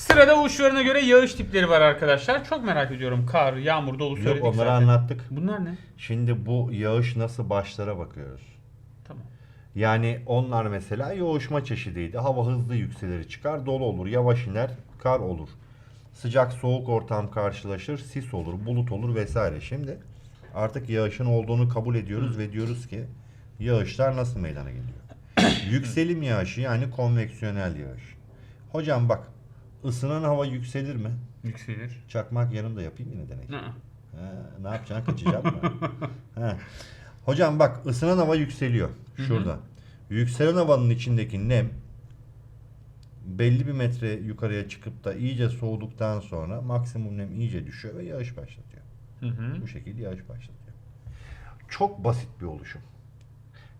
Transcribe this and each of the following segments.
Sırada uçlarına göre yağış tipleri var arkadaşlar. Çok merak ediyorum. Kar, yağmur, dolu Yok söyledik onları zaten. anlattık. Bunlar ne? Şimdi bu yağış nasıl başlara bakıyoruz. Tamam. Yani onlar mesela yoğuşma çeşidiydi. Hava hızlı yükselir çıkar, dolu olur, yavaş iner, kar olur. Sıcak soğuk ortam karşılaşır, sis olur, bulut olur vesaire. Şimdi artık yağışın olduğunu kabul ediyoruz ve diyoruz ki yağışlar nasıl meydana geliyor? Yükselim yağışı yani konveksiyonel yağış. Hocam bak ısınan hava yükselir mi? Yükselir. Çakmak yanımda yapayım yine denek. Ne? Ha, ne yapacaksın? Kaçacak mı? Ha. Hocam bak ısınan hava yükseliyor. Şurada. Yükselen havanın içindeki nem belli bir metre yukarıya çıkıp da iyice soğuduktan sonra maksimum nem iyice düşüyor ve yağış başlatıyor. Hı hı. Bu şekilde yağış başlatıyor. Çok basit bir oluşum.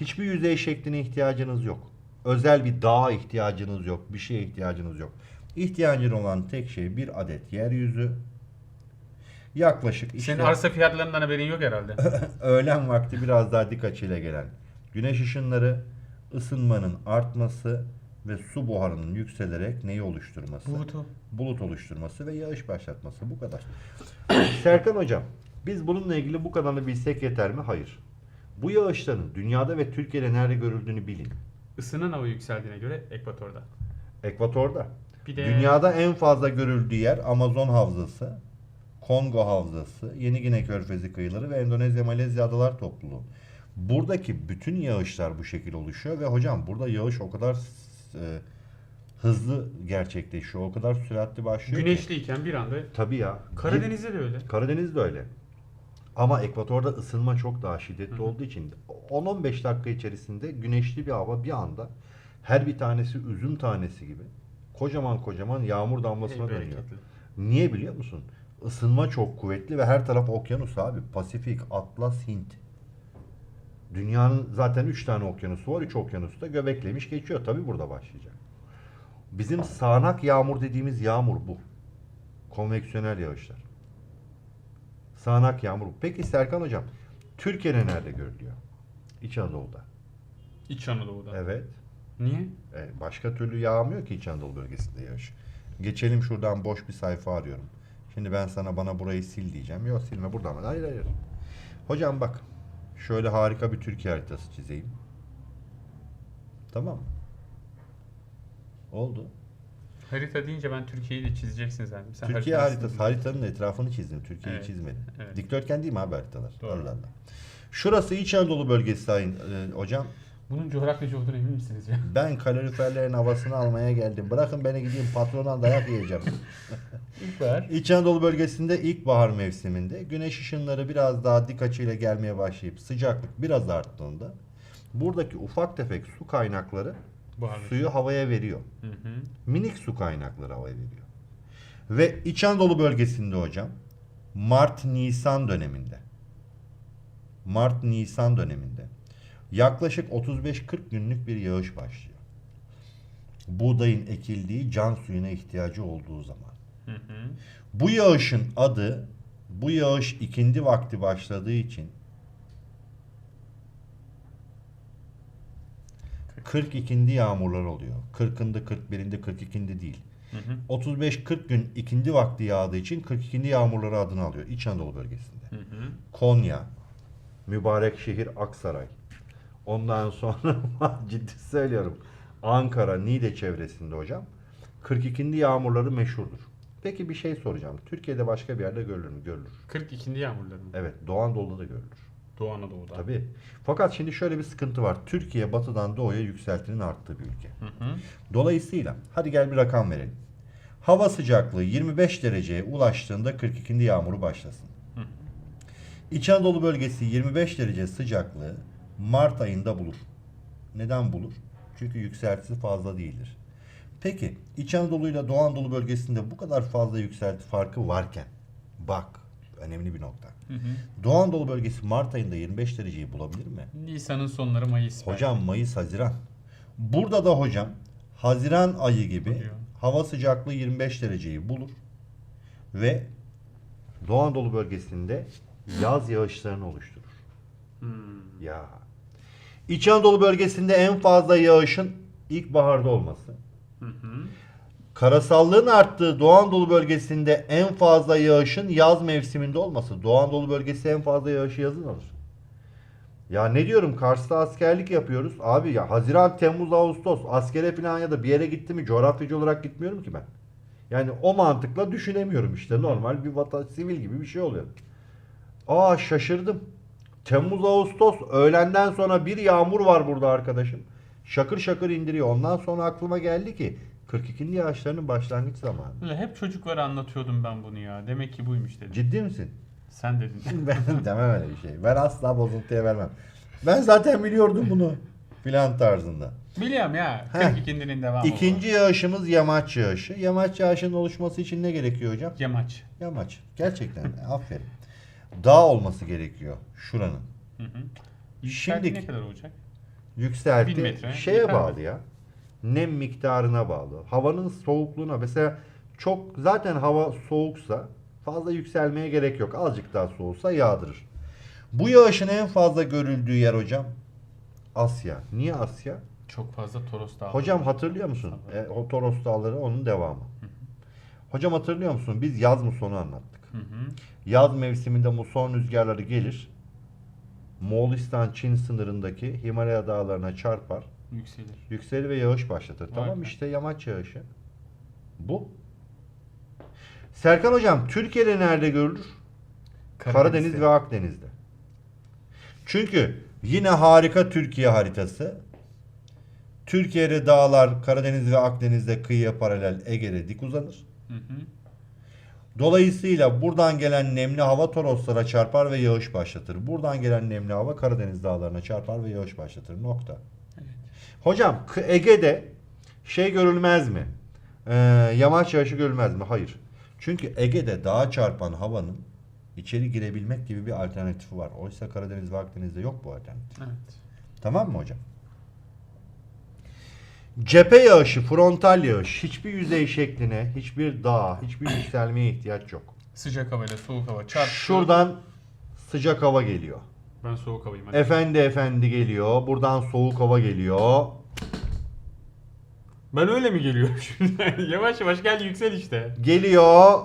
Hiçbir yüzey şekline ihtiyacınız yok. Özel bir dağa ihtiyacınız yok. Bir şeye ihtiyacınız yok. İhtiyacın olan tek şey bir adet yeryüzü. Yaklaşık işte Senin arsa fiyatlarından haberin yok herhalde. öğlen vakti biraz daha dik açıyla gelen güneş ışınları, ısınmanın artması ve su buharının yükselerek neyi oluşturması? Bulutu. bulut oluşturması ve yağış başlatması. Bu kadar. Serkan Hocam, biz bununla ilgili bu kadarını bilsek yeter mi? Hayır. Bu yağışların dünyada ve Türkiye'de nerede görüldüğünü bilin. Isınan hava yükseldiğine göre ekvatorda. Ekvatorda. Bir de Dünyada en fazla görüldüğü yer Amazon Havzası, Kongo Havzası, Yeni Gine Körfezi kıyıları ve Endonezya Malezya adalar topluluğu. Buradaki bütün yağışlar bu şekilde oluşuyor ve hocam burada yağış o kadar e, hızlı gerçekleşiyor, o kadar süratli başlıyor ki. güneşliyken bir anda Tabii ya. Karadeniz'de de öyle. Karadeniz de öyle. Ama ekvatorda ısınma çok daha şiddetli olduğu için 10-15 dakika içerisinde güneşli bir hava bir anda her bir tanesi üzüm tanesi gibi kocaman kocaman yağmur damlasına Ey dönüyor. bereketli. Niye biliyor musun? Isınma çok kuvvetli ve her taraf okyanus abi. Pasifik, Atlas, Hint. Dünyanın zaten 3 tane okyanusu var. 3 okyanusta göbeklemiş geçiyor. Tabii burada başlayacak. Bizim sağanak yağmur dediğimiz yağmur bu. Konveksiyonel yağışlar. Sağanak yağmur. bu. Peki Serkan Hocam, Türkiye'de nerede görülüyor? İç Anadolu'da. İç Anadolu'da. Evet. Niye? E, başka türlü yağmıyor ki İç Anadolu bölgesinde yağış. Geçelim şuradan boş bir sayfa arıyorum. Şimdi ben sana bana burayı sil diyeceğim. Yok silme buradan mı? Hayır hayır. Hocam bak. Şöyle harika bir Türkiye haritası çizeyim. Tamam? Oldu. Harita deyince ben Türkiye'yi de çizeceksin sen. sen Türkiye haritası. Haritanın etrafını çizdim. Türkiye'yi Evet, çizmedim. evet. Dikdörtgen değil mi abi haritalar? Doğru. Allah Allah. Şurası İç Anadolu bölgesi sayın e, hocam. Bunun coğrafyacı olduğunu emin misiniz ya? Ben kaloriferlerin havasını almaya geldim. Bırakın beni gideyim patrona dayak yiyeceğim. İlkbahar. İç Anadolu bölgesinde ilkbahar mevsiminde güneş ışınları biraz daha dik açıyla gelmeye başlayıp sıcaklık biraz arttığında buradaki ufak tefek su kaynakları Buharlaşıyor. suyu havaya veriyor. Hı hı. Minik su kaynakları havaya veriyor. Ve İç Anadolu bölgesinde hocam Mart-Nisan döneminde Mart-Nisan döneminde yaklaşık 35-40 günlük bir yağış başlıyor. Buğdayın ekildiği can suyuna ihtiyacı olduğu zaman. Hı hı. Bu yağışın adı bu yağış ikindi vakti başladığı için 42'indi yağmurlar oluyor. 40'ında 41'inde 42'inde değil. Hı hı. 35-40 gün ikindi vakti yağdığı için 42'indi yağmurları adını alıyor İç Anadolu bölgesinde. Hı hı. Konya, mübarek şehir Aksaray. Ondan sonra ciddi söylüyorum. Ankara, Niğde çevresinde hocam 42'indi yağmurları meşhurdur. Peki bir şey soracağım. Türkiye'de başka bir yerde görülür mü? Görülür. 42. yağmurları mı? Evet, Doğu Anadolu'da da görülür. Doğu Anadolu'da. Tabii. Fakat şimdi şöyle bir sıkıntı var. Türkiye batıdan doğuya yükseltinin arttığı bir ülke. Hı hı. Dolayısıyla hadi gel bir rakam verelim. Hava sıcaklığı 25 dereceye ulaştığında 42. yağmuru başlasın. İç Anadolu bölgesi 25 derece sıcaklığı Mart ayında bulur. Neden bulur? Çünkü yükseltisi fazla değildir. Peki İç Anadolu ile Doğu Anadolu bölgesinde bu kadar fazla yükselti farkı varken bak önemli bir nokta. Hı hı. Doğu Anadolu bölgesi Mart ayında 25 dereceyi bulabilir mi? Nisan'ın sonları Mayıs. Hocam Mayıs, Haziran. Burada da hocam Haziran ayı gibi Oluyor. hava sıcaklığı 25 dereceyi bulur ve Doğu Anadolu bölgesinde yaz yağışlarını oluşturur. Hmm. Ya. İç Anadolu bölgesinde en fazla yağışın ilkbaharda olması. Hı hı. Karasallığın arttığı Doğu Anadolu bölgesinde en fazla yağışın yaz mevsiminde olması. Doğu Anadolu bölgesi en fazla yağışı yazın alır. Ya ne diyorum Kars'ta askerlik yapıyoruz. Abi ya Haziran, Temmuz, Ağustos askere falan ya da bir yere gitti mi coğrafyacı olarak gitmiyorum ki ben. Yani o mantıkla düşünemiyorum işte. Normal bir vatan sivil gibi bir şey oluyor. Aa şaşırdım. Temmuz, Ağustos öğlenden sonra bir yağmur var burada arkadaşım. Şakır şakır indiriyor. Ondan sonra aklıma geldi ki 42. yağışlarının başlangıç zamanı. Hep çocuklara anlatıyordum ben bunu ya. Demek ki buymuş dedim. Ciddi misin? Sen dedin. ben demem öyle bir şey. Ben asla bozuntuya vermem. Ben zaten biliyordum bunu. Plan tarzında. Biliyorum ya. Heh. 42'nin devamı İkinci yağışımız yamaç yağışı. Yamaç yağışının oluşması için ne gerekiyor hocam? Yamaç. Yamaç. Gerçekten aferin. Dağ olması gerekiyor şuranın. Hı hı. Yükselti ne kadar olacak? Yükselti Bin metre, şeye yeter bağlı ya. Nem miktarına bağlı. Havanın soğukluğuna. Mesela çok zaten hava soğuksa fazla yükselmeye gerek yok. Azıcık daha soğusa yağdırır. Bu yağışın en fazla görüldüğü yer hocam Asya. Niye Asya? Çok fazla Toros Dağı. Hocam hatırlıyor musun? E, o Toros Dağları onun devamı. Hocam hatırlıyor musun? Biz yaz musonu anlattık. Hı hı. Yaz mevsiminde muson rüzgarları gelir. Moğolistan Çin sınırındaki Himalaya dağlarına çarpar. Yükselir. Yükselir ve yağış başlatır. Vay tamam be. işte yamaç yağışı. Bu. Serkan hocam Türkiye'de nerede görülür? Karadeniz ve Akdeniz'de. Çünkü yine harika Türkiye haritası. Türkiye'de dağlar Karadeniz ve Akdeniz'de kıyıya paralel Ege'de dik uzanır. Hı hı. Dolayısıyla buradan gelen nemli hava Toroslara çarpar ve yağış başlatır. Buradan gelen nemli hava Karadeniz dağlarına çarpar ve yağış başlatır. Nokta. Evet. Hocam Ege'de şey görülmez mi? Ee, yamaç yağışı görülmez mi? Hayır. Çünkü Ege'de dağa çarpan havanın içeri girebilmek gibi bir alternatifi var. Oysa Karadeniz ve Akdeniz'de yok bu alternatif. Evet. Tamam mı hocam? Cephe yağışı, frontal yağış hiçbir yüzey şekline, hiçbir dağa, hiçbir yükselmeye ihtiyaç yok. Sıcak havayla soğuk hava çarptı. Şuradan sıcak hava geliyor. Ben soğuk havayım. hadi. Efendi efendi geliyor. Buradan soğuk hava geliyor. Ben öyle mi geliyorum şimdi? yavaş yavaş gel yüksel işte. Geliyor.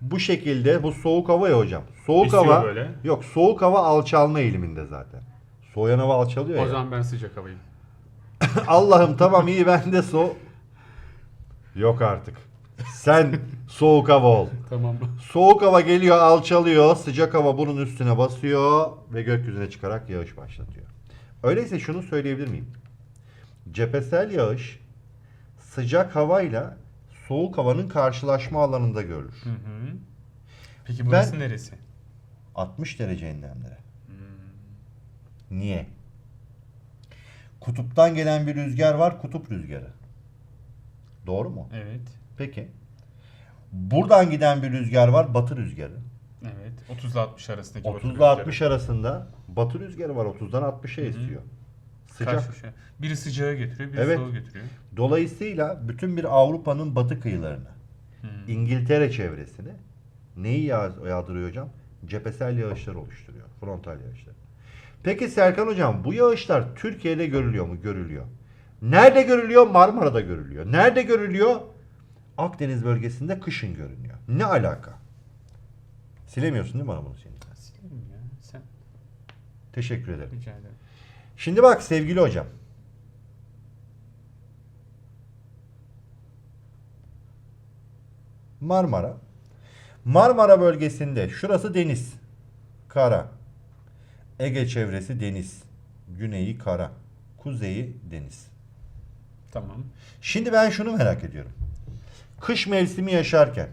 Bu şekilde bu soğuk hava ya hocam. Soğuk Esiyor hava böyle. yok soğuk hava alçalma eğiliminde zaten. Soğuyan hava alçalıyor O ya. zaman ben sıcak havayım. Allah'ım tamam iyi ben de so Yok artık. Sen soğuk hava ol. Tamam. Soğuk hava geliyor, alçalıyor. Sıcak hava bunun üstüne basıyor ve gökyüzüne çıkarak yağış başlatıyor. Öyleyse şunu söyleyebilir miyim? Cephesel yağış sıcak havayla soğuk havanın karşılaşma alanında görülür. Hı hı. Peki burası Ben- neresi? 60 derece enlemlere. Hmm. Niye? Kutuptan gelen bir rüzgar var, kutup rüzgarı. Doğru mu? Evet. Peki. Buradan giden bir rüzgar var, batı rüzgarı. Evet. 30 ile 60 arasındaki 30 batı ile 60 rüzgarı. arasında batı rüzgarı var. 30'dan 60'a Hı hı. esiyor. Sıcak. Karşı. Biri sıcağı getiriyor, biri Evet. soğuğu getiriyor. Dolayısıyla bütün bir Avrupa'nın batı kıyılarına, Hmm. İngiltere çevresine neyi yağ- yağdırıyor hocam? Cephesel yağışlar oluşturuyor. Frontal yağışlar. Peki Serkan hocam bu yağışlar Türkiye'de görülüyor mu? Görülüyor. Nerede görülüyor? Marmara'da görülüyor. Nerede görülüyor? Akdeniz bölgesinde kışın görünüyor. Ne alaka? Silemiyorsun değil mi bana bunu senin? Silerim ya. Sen Teşekkür ederim. rica ederim. Şimdi bak sevgili hocam. Marmara. Marmara bölgesinde şurası deniz. Kara. Ege çevresi deniz. Güneyi kara. Kuzeyi deniz. Tamam. Şimdi ben şunu merak ediyorum. Kış mevsimi yaşarken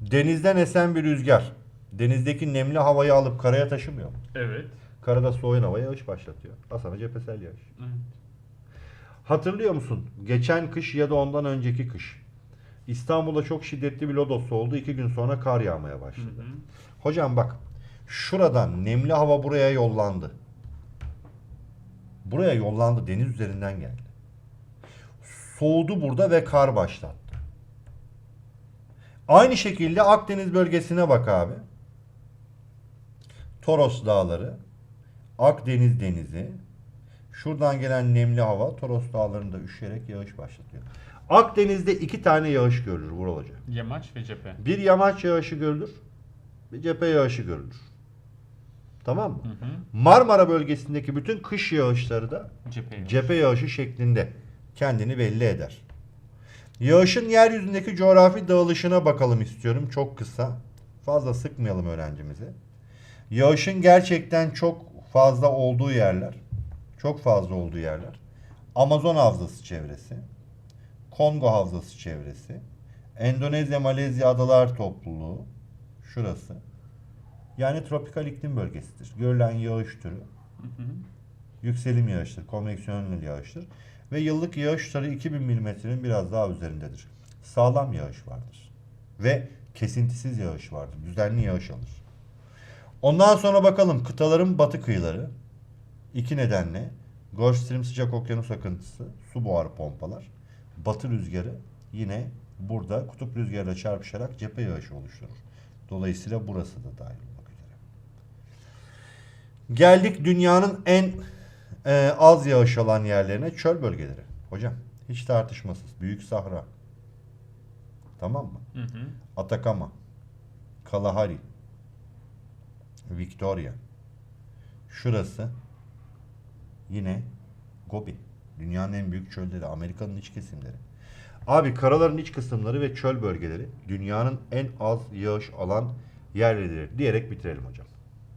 denizden esen bir rüzgar denizdeki nemli havayı alıp karaya taşımıyor mu? Evet. Karada soğuyan hava yağış başlatıyor. Asana cephesel yağış. Evet. Hatırlıyor musun? Geçen kış ya da ondan önceki kış. İstanbul'da çok şiddetli bir lodos oldu. İki gün sonra kar yağmaya Hı başladı. hı. Hocam bak. Şuradan nemli hava buraya yollandı. Buraya yollandı. Deniz üzerinden geldi. Soğudu burada ve kar başlattı. Aynı şekilde Akdeniz bölgesine bak abi. Toros Dağları, Akdeniz Denizi, şuradan gelen nemli hava Toros Dağları'nda üşüyerek yağış başlatıyor. Akdeniz'de iki tane yağış görülür Vural Hoca. Yamaç ve cephe. Bir yamaç yağışı görülür. Bir cephe yağışı görülür. Tamam mı? Hı hı. Marmara bölgesindeki bütün kış yağışları da Cephe yağışı. cephe yağışı şeklinde kendini belli eder. Yağışın yeryüzündeki coğrafi dağılışına bakalım istiyorum çok kısa. Fazla sıkmayalım öğrencimizi. Yağışın gerçekten çok fazla olduğu yerler, çok fazla olduğu yerler. Amazon havzası çevresi, Kongo havzası çevresi, Endonezya, Malezya adalar topluluğu, şurası. Yani tropikal iklim bölgesidir. Görülen yağış türü Hı hı. yükselim yağıştır, konveksiyonel yağıştır ve yıllık yağış tutarı 2000 milimetrenin biraz daha üzerindedir. Sağlam yağış vardır ve kesintisiz yağış vardır. Düzenli yağış alır. Ondan sonra bakalım kıtaların batı kıyıları iki nedenle Gulf Stream sıcak okyanus akıntısı, su buharı pompalar, batı rüzgarı yine burada kutup rüzgarıyla çarpışarak cephe yağışı oluşturur. Dolayısıyla burası da dahil. Geldik dünyanın en e, az yağış alan yerlerine çöl bölgeleri. Hocam hiç tartışmasız. Büyük Sahra. Tamam mı? Hı hı. Atakama. Kalahari. Victoria. Şurası yine Gobi. Dünyanın en büyük çölleri. Amerika'nın iç kesimleri. Abi karaların iç kısımları ve çöl bölgeleri dünyanın en az yağış alan yerleridir diyerek bitirelim hocam.